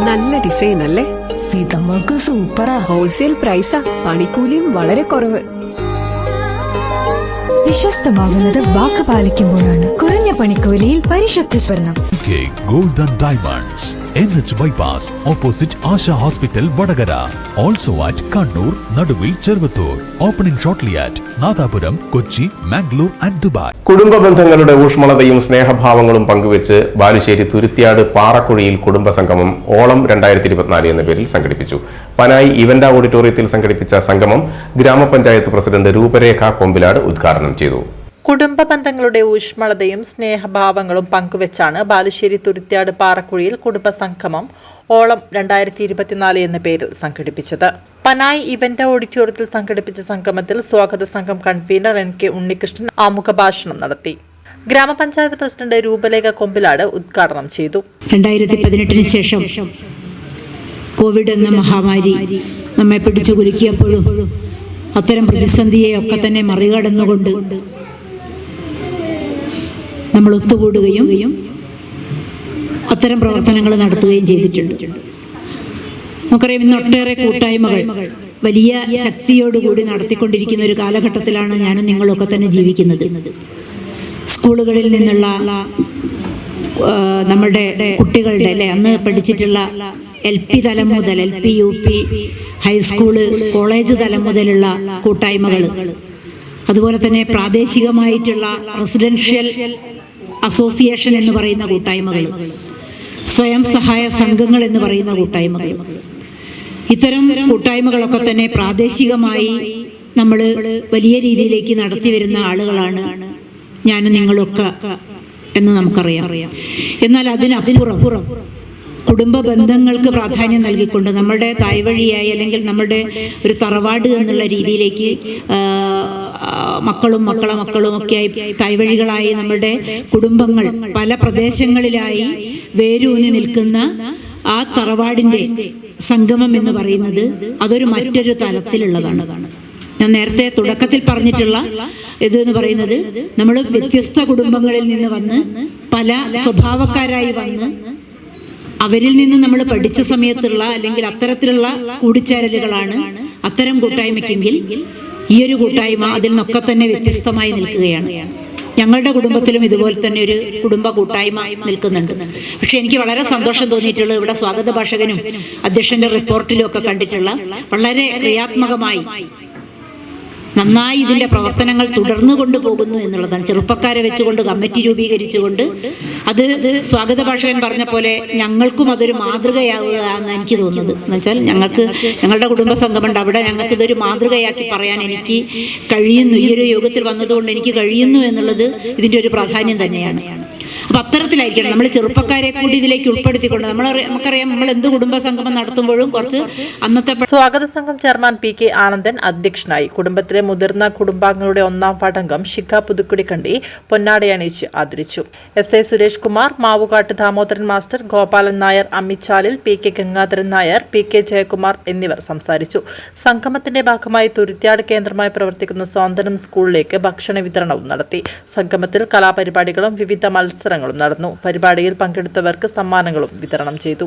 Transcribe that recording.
നല്ല ഡിസൈൻ അല്ലേ? സീതമ്മൾക്ക് സൂപ്പറാ ഹോൾസെയിൽ പ്രൈസാ പണിക്കൂലിയും വളരെ കുറവ്. വിശ്വസ്തമാകുന്നത് വാക്ക് പാലിക്കുമ്പോഴാണ്. കുറഞ്ഞ പണിക്കൂലിയിൽ പരിശുദ്ധ സ്വർണം. Golden Diamonds N H bypass opposite Asha hospital Vadakara. Also at Kannur Naduvil Cheruvathur. Opening shortly at Nadapuram Kochi Mangalore and Dubai കുടുംബ ബന്ധങ്ങളുടെ ഊഷ്മളതയും സ്നേഹഭാവങ്ങളും പങ്കുവെച്ച് ബാലുശ്ശേരി തുരുത്തിയാട് പാറക്കുഴിയിൽ കുടുംബ സംഗമം ഓളം രണ്ടായിരത്തി ഇരുപത്തിനാല് എന്ന പേരിൽ സംഘടിപ്പിച്ചു. പനായി ഇവന്റ ഓഡിറ്റോറിയത്തിൽ സംഘടിപ്പിച്ച സംഗമം ഗ്രാമപഞ്ചായത്ത് പ്രസിഡന്റ് രൂപരേഖ കൊമ്പിലാട് ഉദ്ഘാടനം ചെയ്തു. കുടുംബ ബന്ധങ്ങളുടെ ഊഷ്മളതയും സ്നേഹഭാവങ്ങളും പങ്കുവെച്ചാണ് ബാലുശ്ശേരി തുരുത്യാട് പാറക്കുഴിയിൽ കുടുംബ സംഗമം ഓളം രണ്ടായിരത്തി ഇരുപത്തിനാല് എന്ന പേരിൽ സംഘടിപ്പിച്ചത്. പനായി ഇവന്റ് ഓഡിറ്റോറിയത്തിൽ സംഘടിപ്പിച്ച സംഗമത്തിൽ സ്വാഗത സംഘം കൺവീനർ എൻ കെ ഉണ്ണികൃഷ്ണൻ ആമുഖ ഭാഷണം നടത്തി. ഗ്രാമപഞ്ചായത്ത് പ്രസിഡന്റ് രൂപലേഖ കൊമ്പിലാട് ഉദ്ഘാടനം ചെയ്തു. രണ്ടായിരത്തി പതിനെട്ടിന് ശേഷം കോവിഡ് എന്ന മഹാമാരി നമ്മെ പിടിച്ചു കുലുക്കിയപ്പോഴും അത്തരം പ്രതിസന്ധിയെ ഒക്കെ തന്നെ മറികടന്നുകൊണ്ട് നമ്മൾ ഒത്തുകൂടുകയും അത്തരം പ്രവർത്തനങ്ങൾ നടത്തുകയും ചെയ്തിട്ടുണ്ട്. നമുക്കറിയാം ഇന്ന് ഒട്ടേറെ കൂട്ടായ്മകൾ വലിയ ശക്തിയോടുകൂടി നടത്തിക്കൊണ്ടിരിക്കുന്ന ഒരു കാലഘട്ടത്തിലാണ് ഞാനും നിങ്ങളൊക്കെ തന്നെ ജീവിക്കുന്നത്. സ്കൂളുകളിൽ നിന്നുള്ള നമ്മളുടെ കുട്ടികളുടെ അല്ലെ അന്ന് പഠിച്ചിട്ടുള്ള എൽ പി തലം മുതൽ L P U P high school college തലം മുതലുള്ള കൂട്ടായ്മകൾ. അതുപോലെ തന്നെ പ്രാദേശികമായിട്ടുള്ള റെസിഡൻഷ്യൽ അസോസിയേഷൻ എന്ന് പറയുന്ന കൂട്ടായ്മകൾ. സ്വയം സഹായ സംഘങ്ങൾ എന്ന് പറയുന്ന കൂട്ടായ്മകൾ. ഇത്തരം കൂട്ടായ്മകളൊക്കെ തന്നെ പ്രാദേശികമായി നമ്മൾ വലിയ രീതിയിലേക്ക് നടത്തി വരുന്ന ആളുകളാണ് ഞാനും നിങ്ങളൊക്കെ എന്ന് നമുക്കറിയാം. എന്നാൽ അതിനപ്പുറം കുടുംബ ബന്ധങ്ങൾക്ക് പ്രാധാന്യം നൽകിക്കൊണ്ട് നമ്മുടെ തായ്വഴിയായി അല്ലെങ്കിൽ നമ്മുടെ ഒരു തറവാട് എന്നുള്ള രീതിയിലേക്ക് മക്കളും മക്കളെ മക്കളും ഒക്കെയായി തായ്വഴികളായി നമ്മുടെ കുടുംബങ്ങൾ പല പ്രദേശങ്ങളിലായി വേരൂന്നി നിൽക്കുന്ന ആ തറവാടിന്റെ സംഗമം എന്ന് പറയുന്നത് അതൊരു മറ്റൊരു തലത്തിലുള്ളതാണ്. ഞാൻ നേരത്തെ തുടക്കത്തിൽ പറഞ്ഞിട്ടുള്ള ഇത് എന്ന് പറയുന്നത് നമ്മൾ വ്യത്യസ്ത കുടുംബങ്ങളിൽ നിന്ന് വന്ന് പല സ്വഭാവക്കാരായി വന്ന് അവരിൽ നിന്ന് നമ്മൾ പഠിച്ച സമയത്തുള്ള അല്ലെങ്കിൽ അത്തരത്തിലുള്ള കൂടിച്ചേരലുകളാണ് അത്തരം കൂട്ടായ്മയ്ക്കെങ്കിൽ ഈ ഒരു കൂട്ടായ്മ അതിൽ നിന്നൊക്കെ തന്നെ വ്യത്യസ്തമായി നിൽക്കുകയാണ്. ഞങ്ങളുടെ കുടുംബത്തിലും ഇതുപോലെ തന്നെ ഒരു കുടുംബ കൂട്ടായ്മ നിൽക്കുന്നുണ്ട്. പക്ഷെ എനിക്ക് വളരെ സന്തോഷം തോന്നിയിട്ടുള്ളത് ഇവിടെ സ്വാഗത ഭാഷകനും അധ്യക്ഷന്റെ റിപ്പോർട്ടിലും ഒക്കെ കണ്ടിട്ടുള്ള വളരെ ക്രിയാത്മകമായി നന്നായി ഇതിന്റെ പ്രവർത്തനങ്ങൾ തുടർന്നു കൊണ്ടുപോകുന്നു എന്നുള്ളതാണ്. ചെറുപ്പക്കാരെ വെച്ചുകൊണ്ട് കമ്മിറ്റി രൂപീകരിച്ചുകൊണ്ട് അത് സ്വാഗത ഭാഷകൻ പറഞ്ഞ പോലെ ഞങ്ങൾക്കും അതൊരു മാതൃകയാവുക എന്ന് എനിക്ക് തോന്നുന്നത്. എന്ന് വെച്ചാൽ ഞങ്ങൾക്ക് ഞങ്ങളുടെ കുടുംബ സംഘമുണ്ട് അവിടെ ഞങ്ങൾക്ക് ഇതൊരു മാതൃകയാക്കി പറയാൻ എനിക്ക് കഴിയുന്നു. ഈ ഒരു യോഗത്തിൽ വന്നതുകൊണ്ട് എനിക്ക് കഴിയുന്നു എന്നുള്ളത് ഇതിന്റെ ഒരു പ്രാധാന്യം തന്നെയാണ്. അപ്പൊ അത്തരത്തിലായിരിക്കണം. നമ്മൾ ചെറുപ്പക്കാരെ കൂടി ഇതിലേക്ക് ഉൾപ്പെടുത്തിക്കൊണ്ട് നമ്മൾ നമുക്കറിയാം നമ്മൾ എന്ത് കുടുംബ സംഗമം നടത്തുമ്പോഴും കുറച്ച് അന്നത്തെ സ്വാഗത സംഘം ചെയർമാൻ പി കെ ആനന്ദൻ അധ്യക്ഷനായി. കുടുംബത്തിലെ മുതിർന്ന കുടുംബാംഗങ്ങളുടെ ഒന്നാം പടങ്കം ശിഖ പുതുക്കുടി കണ്ടി പൊന്നാടയണിയിച്ച് ആദരിച്ചു. S A Suresh Kumar Mavukattu Damodaran master Gopalan Nair Ammichalil P K Gangadharan Nair P K Jayakumar എന്നിവർ സംസാരിച്ചു. സംഗമത്തിന്റെ ഭാഗമായി തുരുത്യാട് കേന്ദ്രമായി പ്രവർത്തിക്കുന്ന സ്വാതന്ത്ര്യം സ്കൂളിലേക്ക് ഭക്ഷണ വിതരണവും നടത്തി. സംഗമത്തിൽ കലാപരിപാടികളും വിവിധ മത്സരങ്ങളും നടന്നു. പരിപാടിയിൽ പങ്കെടുത്തവർക്ക് സമ്മാനങ്ങളും വിതരണം ചെയ്തു.